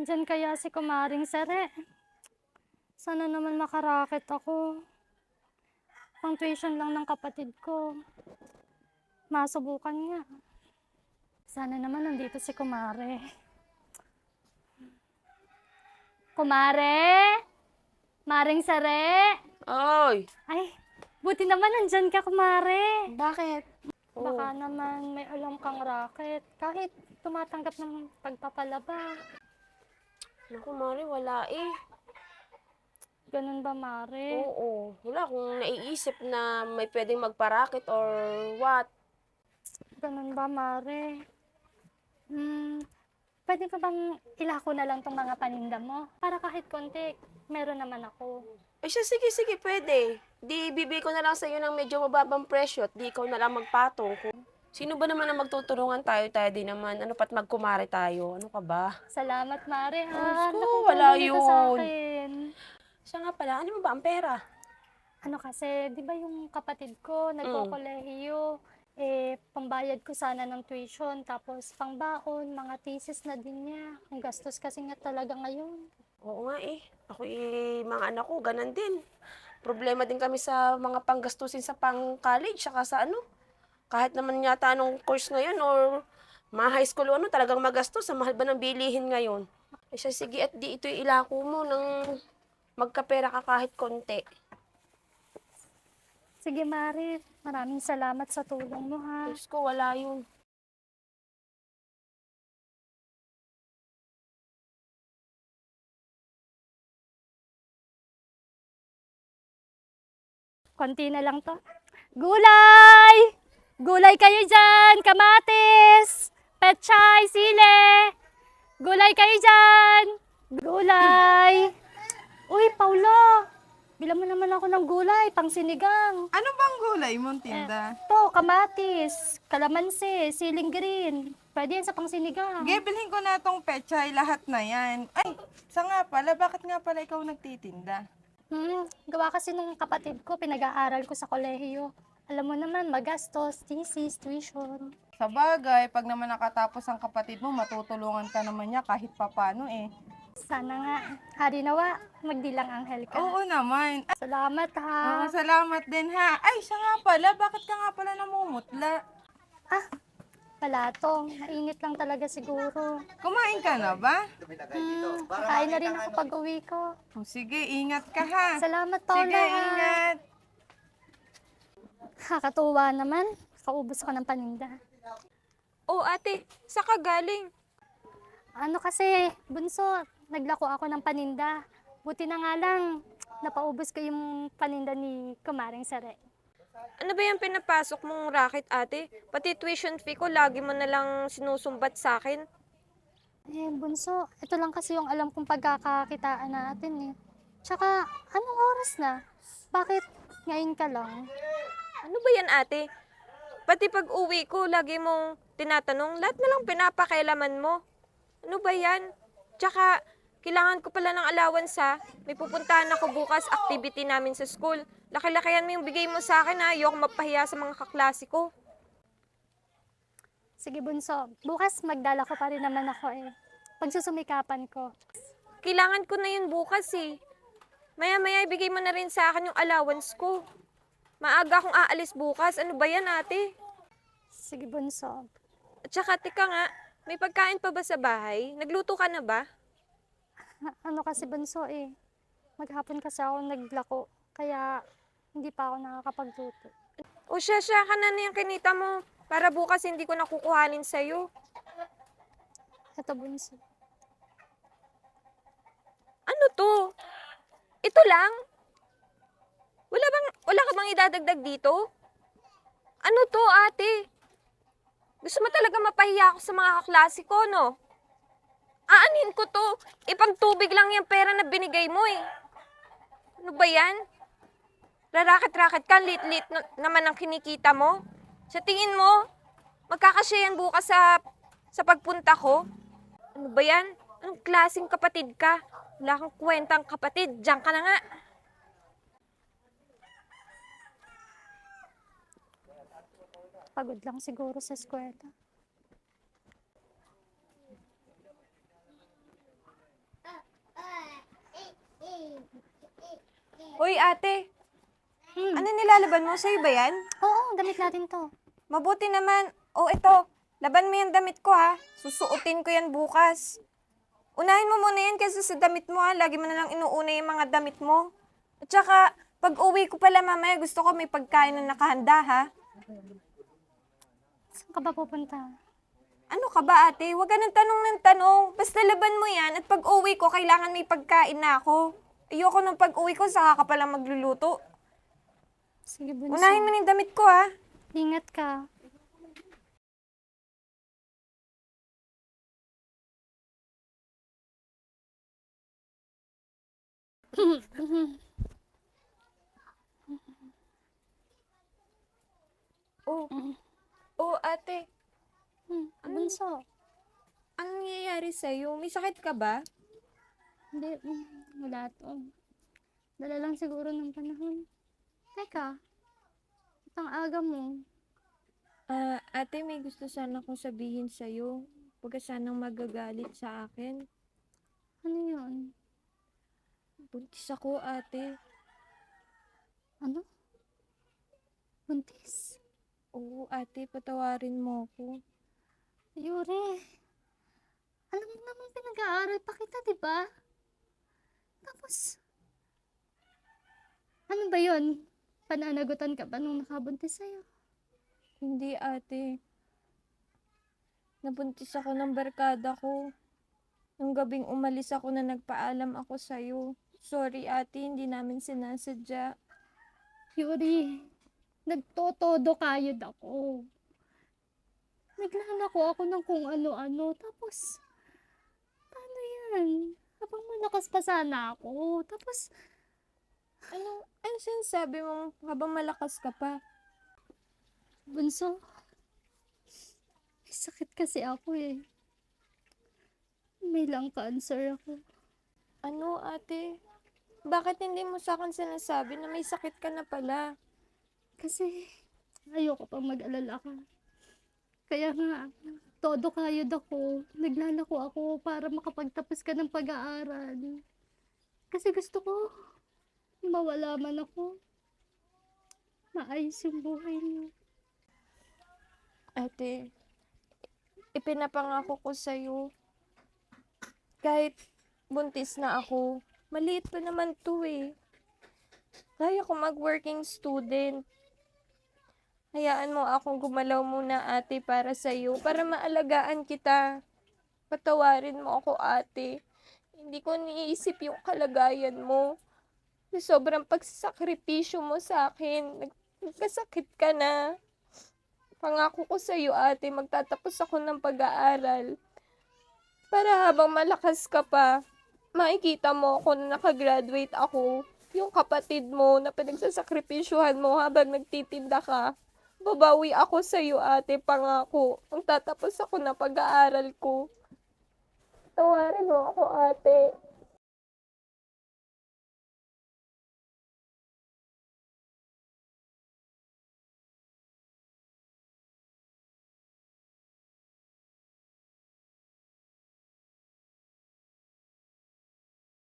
Nandyan kaya si Kumaring Sere. Sana naman makaraket ako. Pang tuition lang ng kapatid ko. Masubukan nga. Sana naman nandito si Kumare. Kumare? Maring Sere? Oy! Ay, buti naman nandyan ka, Kumare. Bakit? Baka naman may alam kang racket. Kahit tumatanggap ng pagpapalaba. Naku, Mari, wala eh. Ganun ba, Mare? Oo. Wala akong naiisip na may pwedeng magparakit or what. Ganun ba, Mare? Hmm, pwede ka bang ilako na lang tong mga paninda mo? Para kahit konti, meron naman ako. Eh siya, sige, sige, pwede. Di bibigay ko na lang sa iyo ng medyo mababang presyo at di ikaw na lang magpatong. Kung Sino ba naman ang magtutulungan tayo? Tayo din naman. Ano pat magkumare tayo? Ano ka ba? Salamat, Mare, ha? Diyos ko, wala ka sa yun. akin. Siya nga pala, ano ba ang pera? Ano kasi, di ba yung kapatid ko, nagko-kolehiyo, eh, pambayad ko sana ng tuition, tapos pangbaon, mga thesis na din niya. Ang gastos kasi nga talaga ngayon. Oo nga eh. Ako eh, mga anak ko, ganun din. Problema din kami sa mga panggastusin sa pang-college, saka sa ano. Kahit naman yata anong course ngayon or mga high school o ano, talagang magastos. Sa mahal ba ng bilihin ngayon? Eh siya, sige, at di ito ilako mo ng magkapera ka kahit konti. Sige, Mari, maraming salamat sa tulong mo, ha? Diyos ko, wala yun. Konti na lang to. Gulay! Gulay kayo dyan! Kamatis! Pechay! Sile! Gulay kayo dyan! Gulay! Uy, Paulo! Bilang mo naman ako ng gulay, pang sinigang. Ano bang gulay mong tinda? To, kamatis, kalamansi, siling green. Pwede yan sa pang sinigang. Sige, bilhin ko na tong pechay, lahat na yan. Ay, sa nga pala, bakit nga pala ikaw nagtitinda? Hmm, gawa kasi nung kapatid ko, pinag-aaral ko sa kolehiyo. Alam mo naman, magastos, thesis, tuition. Sa bagay, pag naman nakatapos ang kapatid mo, matutulungan ka naman niya kahit papano eh. Sana nga, hari nawa, magdilang anghel ka. Oo naman. Ay, Salamat ha. oo, salamat din ha. Ay, siya nga pala, bakit ka nga pala namumutla? Ah, wala to. Mainit lang talaga siguro. Kumain ka na ba? Hmm, kakain na rin ako pag uwi ko. O, sige, ingat ka ha. Salamat, Paula. Sige, ingat. Kakatuwa naman. Kaubos ko ng paninda. Oh, ate, sa ka galing? Ano kasi, bunso, naglako ako ng paninda. Buti na nga lang, napaubos ko yung paninda ni Kumaring Sere. Ano ba yung pinapasok mong racket, ate? Pati tuition fee ko, lagi mo na lang sinusumbat sa akin. Eh, bunso, ito lang kasi yung alam kong pagkakakitaan natin eh. Tsaka, anong oras na? Bakit ngayon ka lang? Ano ba yan, ate? Pati pag uwi ko, lagi mong tinatanong, lahat na lang pinapakailaman mo. Ano ba yan? Tsaka, kailangan ko pala ng allowance ha. May pupuntahan ako bukas, activity namin sa school. Laki-lakihan mo yung bigay mo sa akin ha. Ayoko mapahiya sa mga kaklase ko. Sige, bunso, bukas magdala ko pa rin naman ako eh. Pagsusumikapan ko. Kailangan ko na yun bukas eh. Maya-maya ibigay mo na rin sa akin yung allowance ko. Maaga akong aalis bukas. Ano ba yan, ate? Sige, bunso. At saka, tika nga, may pagkain pa ba sa bahay? Nagluto ka na ba? Ano kasi bunso eh. Maghapon kasi ako naglako. Kaya hindi pa ako nakakapagluto. O siya, siya ka na na yung kinita mo. Para bukas hindi ko nakukuhanin sa'yo. Ito bunso. Ano to? Ito lang? Wala bang, wala ka bang idadagdag dito? Ano to, ate? Gusto mo talaga mapahiya ako sa mga kaklase ko, no? Aanin ko to. Ipagtubig lang yung pera na binigay mo, eh. Ano ba yan? Rarakit-rakit ka, lit-lit na- naman ang kinikita mo. Sa tingin mo, magkakasya yan bukas sa, sa pagpunta ko? Ano ba yan? Anong klaseng kapatid ka? Wala kang kwentang kapatid. Diyan ka na nga. Pagod lang siguro sa eskwela. Uy, ate! Hmm. Ano nilalaban mo? Sa'yo ba yan? Oo, damit natin to. Mabuti naman. O, oh, ito. Laban mo yung damit ko, ha? Susuotin ko yan bukas. Unahin mo muna yan kaysa sa damit mo, ha? Lagi mo na lang inuuna yung mga damit mo. At saka, pag uwi ko pala mamaya, gusto ko may pagkain na nakahanda, ha? Saan ka ba pupunta? Ano ka ba, ate? Huwag ka ng tanong ng tanong. Basta laban mo yan at pag uwi ko, kailangan may pagkain na ako. Ayoko nung pag uwi ko, saka ka pala magluluto. Sige, bunso. Unahin mo na yung damit ko, ha? Ingat ka. Oh. Oh, ate. Hmm, bunso. Anong nangyayari sa'yo? May sakit ka ba? Hindi, mm, wala to. Dala lang siguro ng panahon. Teka, ba't ang aga mo? Ah, ate, may gusto sana akong sabihin sa'yo. Huwag ka sanang magagalit sa akin. Ano yun? Buntis ako, ate. Ano? Buntis? Oo, ate, patawarin mo ako. Yuri, alam mo naman pinag-aaral pa kita, di ba? Tapos, ano ba yun? Pananagutan ka ba nung nakabuntis sa'yo? Hindi, ate. Nabuntis ako ng barkada ko. Nung gabing umalis ako na nagpaalam ako sa'yo. Sorry, ate, hindi namin sinasadya. Yuri, nagtotodo kayod ako. Naglalako ako ng kung ano-ano. Tapos, paano yan? Habang malakas pa sana ako. Tapos, Ano, ano sinasabi mo habang malakas ka pa? bunso, may sakit kasi ako eh. May lung cancer ako. Ano, ate? Bakit hindi mo sa akin sinasabi na may sakit ka na pala? Kasi, ayoko pang mag-alala ka. Kaya nga, todo kayod ako. Naglalako ako para makapagtapos ka ng pag-aaral. Kasi gusto ko, mawala man ako. Maayos yung buhay niyo. Ate, ipinapangako ko sa'yo. Kahit buntis na ako, maliit pa naman to eh. Kaya ko mag-working student. Hayaan mo akong gumalaw muna ate para sa'yo, para maalagaan kita. Patawarin mo ako ate. Hindi ko niisip yung kalagayan mo. Sa sobrang pagsasakripisyo mo sa akin, nag- nagkasakit ka na. Pangako ko sa iyo, ate, magtatapos ako ng pag-aaral. Para habang malakas ka pa, makikita mo ako na nakagraduate ako. Yung kapatid mo na pinagsasakripisyuhan mo habang nagtitinda ka. Babawi ako sa iyo, ate, pangako. Magtatapos ako ng pag-aaral ko. Tawarin mo ako, ate.